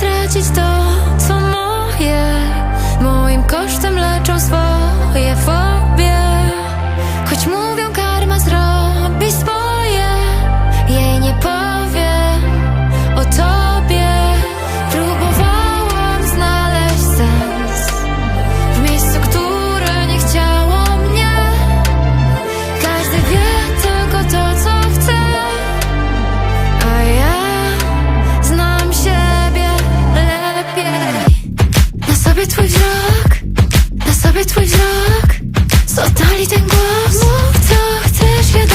stracić to, co moje. Moim kosztem leczą swoje Sobie twój wzrok Oddali ten głos. Mów co chcesz, ja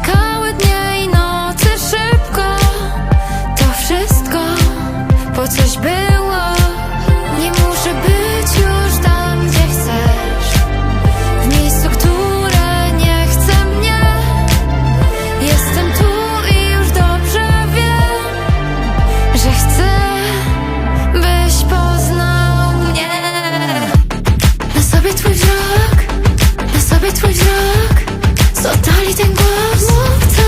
Uciekały dnie i noce szybko. To wszystko po coś było. Nie muszę być już tam, gdzie chcesz. W miejscu, które nie chce mnie. Jestem tu i już dobrze wiem Że chcę wzrok, na sobie twój wzrok Oddali